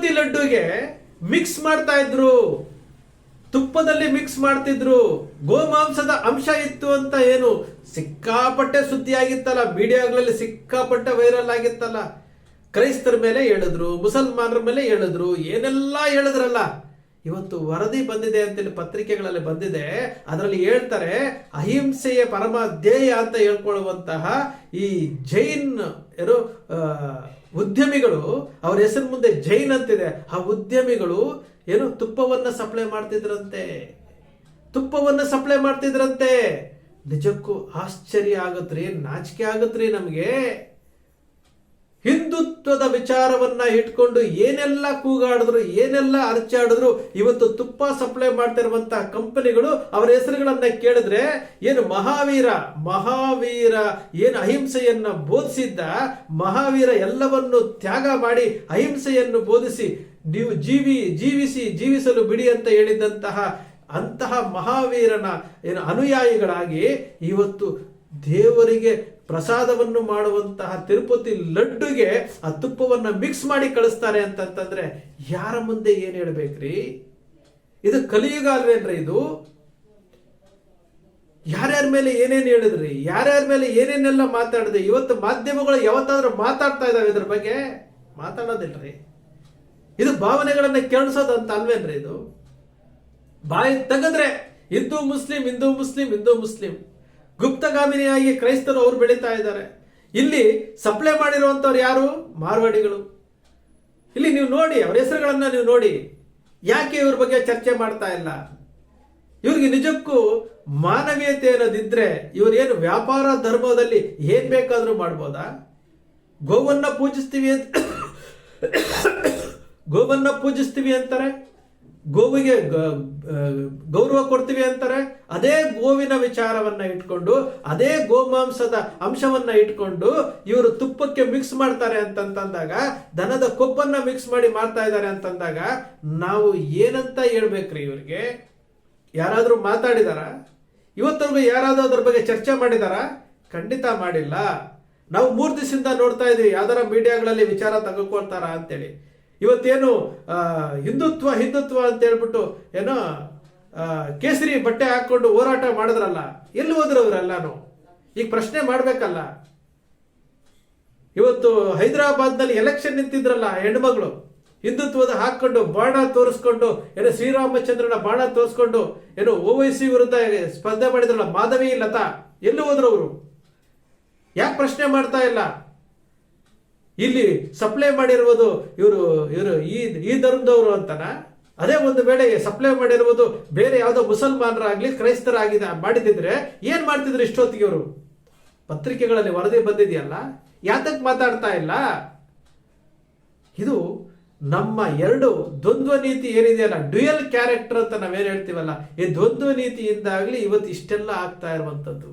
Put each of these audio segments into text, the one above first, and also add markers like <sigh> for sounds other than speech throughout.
Tirupati ಲಡ್ಡುಗೆ mix ಮಾಡ್ತಾ ಇದ್ರು. ತುಪ್ಪದಲ್ಲಿ ಮಿಕ್ಸ್ ಮಾಡ್ತಿದ್ರು. ಗೋಮಾಂಸದ ಅಂಶ ಇತ್ತು ಅಂತ ಏನು? ಸಿಕ್ಕಾಪಟ್ಟೆ ಸುದ್ದಿ ಆಗಿತ್ತಲ್ಲ ಮೀಡಿಯಾಗಳಲ್ಲಿ ಸಿಕ್ಕಾಪಟ್ಟೆ ವೈರಲ್ ಆಗಿತ್ತಲ್ಲ. ಕ್ರೈಸ್ತರ ಮೇಲೆ ಹೇಳಿದ್ರು, ಮುಸಲ್ಮಾನರ ಮೇಲೆ ಹೇಳಿದ್ರು, ಏನೆಲ್ಲ ಹೇಳಿದ್ರಲ್ಲ? ಇವತ್ತು ವರದಿ ಬಂದಿದೆ ಅಂತೇಳಿ ಪತ್ರಿಕೆಗಳಲ್ಲಿ ಬಂದಿದೆ. ಅದರಲ್ಲಿ ಹೇಳ್ತಾರೆ, ಅಹಿಂಸೆಯ ಪರಮ ಧ್ಯೇಯ ಅಂತ ಹೇಳ್ಕೊಳ್ಳುವಂತಹ ಈ ಜೈನ್ ಏನು ಉದ್ಯಮಿಗಳು, ಅವ್ರ ಹೆಸರು ಮುಂದೆ ಜೈನ್ ಅಂತಿದೆ. ಆ ಉದ್ಯಮಿಗಳು ಏನು ತುಪ್ಪವನ್ನ ಸಪ್ಲೈ ಮಾಡ್ತಿದ್ರಂತೆ. ತುಪ್ಪವನ್ನ ಸಪ್ಲೈ ಮಾಡ್ತಿದ್ರಂತೆ. ನಿಜಕ್ಕೂ ಆಶ್ಚರ್ಯ ಆಗತ್ರಿ, ನಾಚಿಕೆ ಆಗತ್ರಿ ನಮಗೆ. ಹಿಂದುತ್ವದ ವಿಚಾರವನ್ನ ಇಟ್ಕೊಂಡು ಏನೆಲ್ಲ ಕೂಗಾಡಿದ್ರು, ಏನೆಲ್ಲ ಅರ್ಚಾಡಿದ್ರು, ಇವತ್ತು ತುಪ್ಪ ಸಪ್ಲೈ ಮಾಡ್ತಿರುವಂತಹ ಕಂಪನಿಗಳು ಅವರ ಹೆಸರುಗಳನ್ನ ಕೇಳಿದ್ರೆ ಏನು ಮಹಾವೀರ ಮಹಾವೀರ ಏನು ಅಹಿಂಸೆಯನ್ನ ಬೋಧಿಸಿದ್ದ, ಮಹಾವೀರ ಎಲ್ಲವನ್ನು ತ್ಯಾಗ ಮಾಡಿ ಅಹಿಂಸೆಯನ್ನು ಬೋಧಿಸಿ ನೀವು ಜೀವಿ, ಜೀವಿಸಿ, ಜೀವಿಸಲು ಬಿಡಿ ಅಂತ ಹೇಳಿದಂತಹ ಅಂತಹ ಮಹಾವೀರನ ಏನು ಅನುಯಾಯಿಗಳಾಗಿ ಇವತ್ತು ದೇವರಿಗೆ ಪ್ರಸಾದವನ್ನು ಮಾಡುವಂತಹ ತಿರುಪತಿ ಲಡ್ಡುಗೆ ಆ ತುಪ್ಪವನ್ನು ಮಿಕ್ಸ್ ಮಾಡಿ ಕಳಿಸ್ತಾರೆ ಅಂತಂತಂದ್ರೆ ಯಾರ ಮುಂದೆ ಏನು ಹೇಳ್ಬೇಕ್ರಿ? ಇದು ಕಲಿಯುಗ ಅಲ್ವೇನ್ರಿ ಇದು? ಯಾರ್ಯಾರ ಮೇಲೆ ಏನೇನು ಹೇಳಿದ್ರಿ? ಯಾರ್ಯಾರ ಮೇಲೆ ಏನೇನೆಲ್ಲ ಮಾತಾಡಿದೆ? ಇವತ್ತು ಮಾಧ್ಯಮಗಳು ಯಾವತ್ತಾದ್ರೂ ಮಾತಾಡ್ತಾ ಇದಾವೆ ಇದ್ರ ಬಗ್ಗೆ? ಮಾತಾಡೋದಿಲ್ರಿ. ಇದು ಭಾವನೆಗಳನ್ನ ಕೆರಳಿಸೋದು ಅಂತ ಅಲ್ವೇನ್ರಿ ಇದು? ಬಾಯಿ ತೆಗೆದ್ರೆ Hindu Muslim Hindu Muslim Hindu Muslim. ಗುಪ್ತಗಾಮಿನಿಯಾಗಿ ಕ್ರೈಸ್ತರು ಅವ್ರು ಬೆಳೀತಾ ಇದ್ದಾರೆ. ಇಲ್ಲಿ ಸಪ್ಲೈ ಮಾಡಿರುವಂಥವ್ರು ಯಾರು? ಮಾರ್ವಾಡಿಗಳು. ಇಲ್ಲಿ ನೀವು ನೋಡಿ, ಅವರ ಹೆಸರುಗಳನ್ನು ನೀವು ನೋಡಿ. ಯಾಕೆ ಇವ್ರ ಬಗ್ಗೆ ಚರ್ಚೆ ಮಾಡ್ತಾ ಇಲ್ಲ? ಇವ್ರಿಗೆ ನಿಜಕ್ಕೂ ಮಾನವೀಯತೆ ಅನ್ನೋದಿದ್ರೆ ಇವರೇನು ವ್ಯಾಪಾರ ಧರ್ಮದಲ್ಲಿ ಏನ್ ಬೇಕಾದರೂ ಮಾಡ್ಬೋದಾ? ಗೋವನ್ನ ಪೂಜಿಸ್ತೀವಿ ಅಂತ <coughs> ಗೋವನ್ನ ಪೂಜಿಸ್ತೀವಿ ಅಂತಾರೆ. ಗೋವಿಗೆ ಗೌರವ ಕೊಡ್ತೀವಿ ಅಂತಾರೆ, ಅದೇ ಗೋವಿನ ವಿಚಾರವನ್ನ ಇಟ್ಕೊಂಡು, ಅದೇ ಗೋಮಾಂಸದ ಅಂಶವನ್ನ ಇಟ್ಕೊಂಡು ಇವರು ತುಪ್ಪಕ್ಕೆ ಮಿಕ್ಸ್ ಮಾಡ್ತಾರೆ ಅಂತಂತಂದಾಗ, ದನದ ಕೊಬ್ಬನ್ನ ಮಿಕ್ಸ್ ಮಾಡಿ ಮಾಡ್ತಾ ಇದ್ದಾರೆ ಅಂತಂದಾಗ, ನಾವು ಏನಂತ ಹೇಳ್ಬೇಕ್ರಿ ಇವರಿಗೆ? ಯಾರಾದರೂ ಮಾತಾಡಿದಾರ? ಇವತ್ತರೆಗೂ ಯಾರಾದರೂ ಅದ್ರ ಬಗ್ಗೆ ಚರ್ಚೆ ಮಾಡಿದಾರ? ಖಂಡಿತ ಮಾಡಿಲ್ಲ. ನಾವು ಮೂರು ದಿವಸದಿಂದ ನೋಡ್ತಾ ಇದೀವಿ, ಯಾವ್ದಾರ ಮೀಡಿಯಾಗಳಲ್ಲಿ ವಿಚಾರ ತೆಗೆದುಕೊಳ್ತಾರ ಅಂತೇಳಿ. ಇವತ್ತೇನು ಹಿಂದುತ್ವ ಹಿಂದುತ್ವ ಅಂತ ಹೇಳ್ಬಿಟ್ಟು ಏನೋ ಕೇಸರಿ ಬಟ್ಟೆ ಹಾಕೊಂಡು ಹೋರಾಟ ಮಾಡಿದ್ರಲ್ಲ, ಎಲ್ಲಿ ಹೋದ್ರು ಅವರೆಲ್ಲಾನು? ಈಗ ಪ್ರಶ್ನೆ ಮಾಡ್ಬೇಕಲ್ಲ. ಇವತ್ತು ಹೈದರಾಬಾದ್ನಲ್ಲಿ ಎಲೆಕ್ಷನ್ ನಿಂತಿದ್ರಲ್ಲ ಹೆಣ್ಮಗಳು, ಹಿಂದುತ್ವದ ಹಾಕೊಂಡು ಬಾಣ ತೋರಿಸ್ಕೊಂಡು, ಏನೋ ಶ್ರೀರಾಮಚಂದ್ರನ ಬಾಣ ತೋರಿಸ್ಕೊಂಡು, ಏನೋ ಓವೈಸಿ ವಿರುದ್ಧ ಸ್ಪರ್ಧೆ ಮಾಡಿದ್ರಲ್ಲ, ಮಾಧವಿ ಲತಾ, ಎಲ್ಲಿ ಹೋದ್ರು ಅವರು? ಯಾಕೆ ಪ್ರಶ್ನೆ ಮಾಡ್ತಾ ಇಲ್ಲ? ಇಲ್ಲಿ ಸಪ್ಲೈ ಮಾಡಿರುವುದು ಇವರು ಇವರು ಈ ಈ ಧರ್ಮದವರು ಅಂತನ? ಅದೇ ಒಂದು ವೇಳೆ ಸಪ್ಲೈ ಮಾಡಿರುವುದು ಬೇರೆ ಯಾವುದೋ ಮುಸಲ್ಮಾನರಾಗ್ಲಿ, ಕ್ರೈಸ್ತರಾಗಿದೆ ಮಾಡಿದಿದ್ರೆ ಏನ್ ಮಾಡ್ತಿದ್ರು ಇಷ್ಟೊತ್ತಿಗೆ ಇವರು? ಪತ್ರಿಕೆಗಳಲ್ಲಿ ವರದಿ ಬಂದಿದೆಯಲ್ಲ? ಯಾತಕ್ಕೆ ಮಾತಾಡ್ತಾ ಇಲ್ಲ? ಇದು ನಮ್ಮ ಎರಡು ದ್ವಂದ್ವ ನೀತಿ ಏನಿದೆಯಲ್ಲ, ಡ್ಯುಯಲ್ ಕ್ಯಾರೆಕ್ಟರ್ ಅಂತ ನಾವೇನ್ ಹೇಳ್ತೀವಲ್ಲ, ಈ ದ್ವಂದ್ವ ನೀತಿಯಿಂದಾಗ್ಲಿ ಇವತ್ತು ಇಷ್ಟೆಲ್ಲ ಆಗ್ತಾ ಇರುವಂತದ್ದು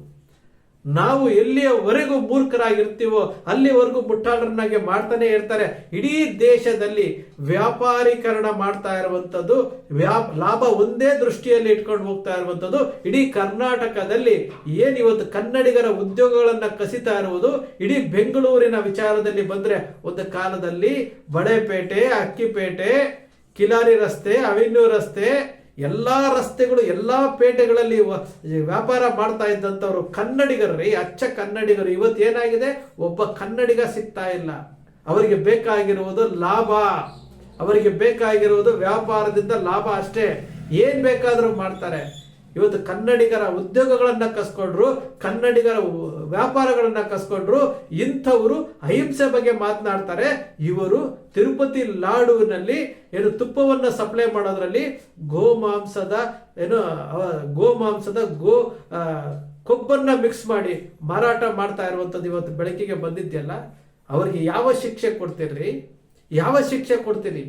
ನಾವು ಎಲ್ಲಿಯವರೆಗೂ ಮೂರ್ಖರಾಗಿರ್ತೀವೋ ಅಲ್ಲಿವರೆಗೂ ಮುಟ್ಟಾಳರನ್ನಾಗಿ ಮಾಡ್ತಾನೆ ಇರ್ತಾರೆ. ಇಡೀ ದೇಶದಲ್ಲಿ ವ್ಯಾಪಾರೀಕರಣ ಮಾಡ್ತಾ ಇರುವಂಥದ್ದು ವ್ಯಾಪ್ ಲಾಭ ಒಂದೇ ದೃಷ್ಟಿಯಲ್ಲಿ ಇಟ್ಕೊಂಡು ಹೋಗ್ತಾ ಇರುವಂತದ್ದು ಇಡೀ ಕರ್ನಾಟಕದಲ್ಲಿ ಏನು ಇವತ್ತು ಕನ್ನಡಿಗರ ಉದ್ಯೋಗಗಳನ್ನು ಕಸಿತಾ ಇರುವುದು, ಇಡೀ ಬೆಂಗಳೂರಿನ ವಿಚಾರದಲ್ಲಿ ಬಂದ್ರೆ ಒಂದು ಕಾಲದಲ್ಲಿ ಬಡೇಪೇಟೆ, ಅಕ್ಕಿಪೇಟೆ, ಕಿಲಾರಿ ರಸ್ತೆ ಅವೆನ್ಯೂ ರಸ್ತೆ ಎಲ್ಲಾ ರಸ್ತೆಗಳು, ಎಲ್ಲ ಪೇಟೆಗಳಲ್ಲಿ ವ್ಯಾಪಾರ ಮಾಡ್ತಾ ಇದ್ದಂಥವ್ರು ಕನ್ನಡಿಗರ್ರಿ ಅಚ್ಚ ಕನ್ನಡಿಗರು. ಇವತ್ತು ಏನಾಗಿದೆ? ಒಬ್ಬ ಕನ್ನಡಿಗ ಸಿಗ್ತಾ ಇಲ್ಲ. ಅವರಿಗೆ ಬೇಕಾಗಿರುವುದು ಲಾಭ. ಅವರಿಗೆ ಬೇಕಾಗಿರುವುದು ವ್ಯಾಪಾರದಿಂದ ಲಾಭ ಅಷ್ಟೇ. ಏನ್ ಬೇಕಾದರೂ ಮಾಡ್ತಾರೆ. ಇವತ್ತು ಕನ್ನಡಿಗರ ಉದ್ಯೋಗಗಳನ್ನ ಕಸ್ಕೊಂಡ್ರು, ಕನ್ನಡಿಗರ ವ್ಯಾಪಾರಗಳನ್ನು ಕಸ್ಕೊಂಡ್ರು, ಇಂಥವರು ಅಹಿಂಸೆ ಬಗ್ಗೆ ಮಾತನಾಡ್ತಾರೆ. ಇವರು ತಿರುಪತಿ ಲಾಡುವಿನಲ್ಲಿ ಏನು ತುಪ್ಪವನ್ನು ಸಪ್ಲೈ ಮಾಡೋದ್ರಲ್ಲಿ ಗೋಮಾಂಸದ ಏನು ಗೋಮಾಂಸದ ಗೋ ಕೊಬ್ಬನ್ನ ಮಿಕ್ಸ್ ಮಾಡಿ ಮಾರಾಟ ಮಾಡ್ತಾ ಇರುವಂಥದ್ದು ಇವತ್ತು ಬೆಳಕಿಗೆ ಬಂದಿದ್ಯಲ್ಲ, ಅವರಿಗೆ ಯಾವ ಶಿಕ್ಷೆ ಕೊಡ್ತೀರಿ ಯಾವ ಶಿಕ್ಷೆ ಕೊಡ್ತೀರಿ?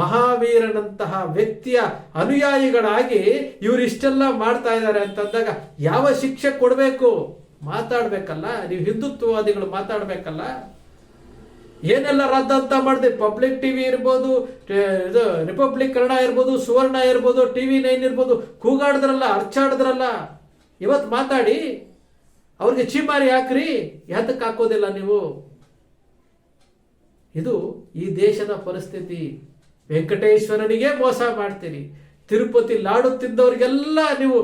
ಮಹಾವೀರನಂತಹ ವ್ಯಕ್ತಿಯ ಅನುಯಾಯಿಗಳಾಗಿ ಇವರಿಷ್ಟೆಲ್ಲ ಮಾಡ್ತಾ ಇದ್ದಾರೆ ಅಂತಂದಾಗ ಯಾವ ಶಿಕ್ಷೆ ಕೊಡಬೇಕು? ಮಾತಾಡ್ಬೇಕಲ್ಲ, ನೀವು ಹಿಂದುತ್ವವಾದಿಗಳು ಮಾತಾಡ್ಬೇಕಲ್ಲ? ಏನೆಲ್ಲ ರದ್ದಂತ ಮಾಡಿದೆ? ಪಬ್ಲಿಕ್ ಟಿವಿ ಇರ್ಬೋದು ಇದು ರಿಪಬ್ಲಿಕ್ ಕನ್ನಡ ಇರ್ಬೋದು, ಸುವರ್ಣ ಇರ್ಬೋದು, ಟಿವಿ ನೈನ್ ಇರ್ಬೋದು, ಕೂಗಾಡಿದ್ರಲ್ಲ, ಅರ್ಚಾಡಿದ್ರಲ್ಲ, ಇವತ್ತು ಮಾತಾಡಿ. ಅವ್ರಿಗೆ ಚೀಮಾರಿ ಹಾಕ್ರಿ, ಯಾತಕ್ಕೆ ಹಾಕೋದಿಲ್ಲ ನೀವು? ಇದು ಈ ದೇಶದ ಪರಿಸ್ಥಿತಿ. ವೆಂಕಟೇಶ್ವರನಿಗೆ ಮೋಸ ಮಾಡ್ತೀರಿ. ತಿರುಪತಿ ಲಾಡು ತಿಂದವರಿಗೆಲ್ಲ ನೀವು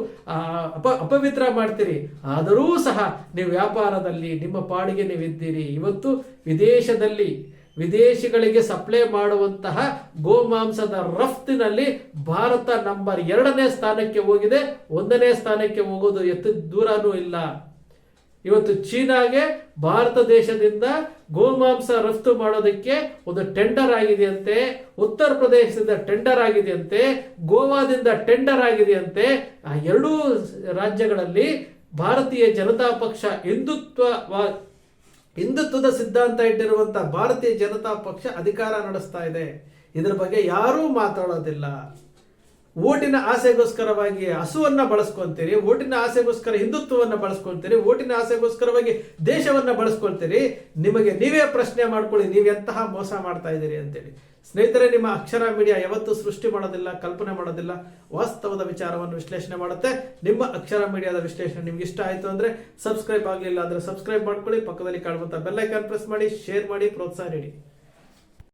ಅಪ, ಅಪವಿತ್ರ ಮಾಡ್ತೀರಿ. ಆದರೂ ಸಹ ನೀವು ವ್ಯಾಪಾರದಲ್ಲಿ, ನಿಮ್ಮ ಪಾಡಿಗೆ ನೀವು ಇದ್ದೀರಿ ಇವತ್ತು ವಿದೇಶದಲ್ಲಿ, ವಿದೇಶಿಗಳಿಗೆ ಸಪ್ಲೈ ಮಾಡುವಂತಹ ಗೋಮಾಂಸದ ರಫ್ತಿನಲ್ಲಿ ಭಾರತ ನಂಬರ್ ಎರಡನೇ ಸ್ಥಾನಕ್ಕೆ ಹೋಗಿದೆ. ಒಂದನೇ ಸ್ಥಾನಕ್ಕೆ ಹೋಗೋದು ಎತ್ತ ದೂರನೂ ಇಲ್ಲ. ಇವತ್ತು ಚೀನಾಗೆ ಭಾರತ ದೇಶದಿಂದ ಗೋಮಾಂಸ ರಫ್ತು ಮಾಡೋದಕ್ಕೆ ಒಂದು ಟೆಂಡರ್ ಆಗಿದೆಯಂತೆ, ಉತ್ತರ ಪ್ರದೇಶದಿಂದ ಟೆಂಡರ್ ಆಗಿದೆಯಂತೆ, ಗೋವಾದಿಂದ ಟೆಂಡರ್ ಆಗಿದೆಯಂತೆ, ಆ ಎರಡೂ ರಾಜ್ಯಗಳಲ್ಲಿ ಭಾರತೀಯ ಜನತಾ ಪಕ್ಷ ಹಿಂದುತ್ವ ಹಿಂದುತ್ವದ ಸಿದ್ಧಾಂತ ಇಟ್ಟಿರುವಂಥ ಭಾರತೀಯ ಜನತಾ ಪಕ್ಷ ಅಧಿಕಾರ ನಡೆಸ್ತಾ ಇದೆ. ಇದರ ಬಗ್ಗೆ ಯಾರೂ ಮಾತಾಡೋದಿಲ್ಲ. ಓಟಿನ ಆಸೆಗೋಸ್ಕರವಾಗಿ ಹಸುವನ್ನ ಬಳಸ್ಕೊಂತೀರಿ, ಓಟಿನ ಆಸೆಗೋಸ್ಕರ ಹಿಂದುತ್ವವನ್ನ ಬಳಸ್ಕೊಂತೀರಿ, ಓಟಿನ ಆಸೆಗೋಸ್ಕರವಾಗಿ ದೇಶವನ್ನ ಬಳಸ್ಕೊಳ್ತೀರಿ ನಿಮಗೆ ನೀವೇ ಪ್ರಶ್ನೆ ಮಾಡ್ಕೊಳ್ಳಿ ನೀವೆಂತಹ ಮೋಸ ಮಾಡ್ತಾ ಇದ್ದೀರಿ ಅಂತೇಳಿ. ಸ್ನೇಹಿತರೆ, ನಿಮ್ಮ ಅಕ್ಷರ ಮೀಡಿಯಾ ಯಾವತ್ತೂ ಸೃಷ್ಟಿ ಮಾಡೋದಿಲ್ಲ, ಕಲ್ಪನೆ ಮಾಡೋದಿಲ್ಲ, ವಾಸ್ತವದ ವಿಚಾರವನ್ನು ವಿಶ್ಲೇಷಣೆ ಮಾಡುತ್ತೆ. ನಿಮ್ಮ ಅಕ್ಷರ ಮೀಡಿಯಾದ ವಿಶ್ಲೇಷಣೆ ನಿಮ್ಗೆ ಇಷ್ಟ ಆಯಿತು ಅಂದ್ರೆ ಸಬ್ಸ್ಕ್ರೈಬ್ ಆಗಲಿಲ್ಲ ಅಂದ್ರೆ ಸಬ್ಸ್ಕ್ರೈಬ್ ಮಾಡ್ಕೊಳ್ಳಿ, ಪಕ್ಕದಲ್ಲಿ ಕಾಣುವಂಥ ಬೆಲ್ ಐಕಾನ್ ಪ್ರೆಸ್ ಮಾಡಿ, ಶೇರ್ ಮಾಡಿ, ಪ್ರೋತ್ಸಾಹ ನೀಡಿ.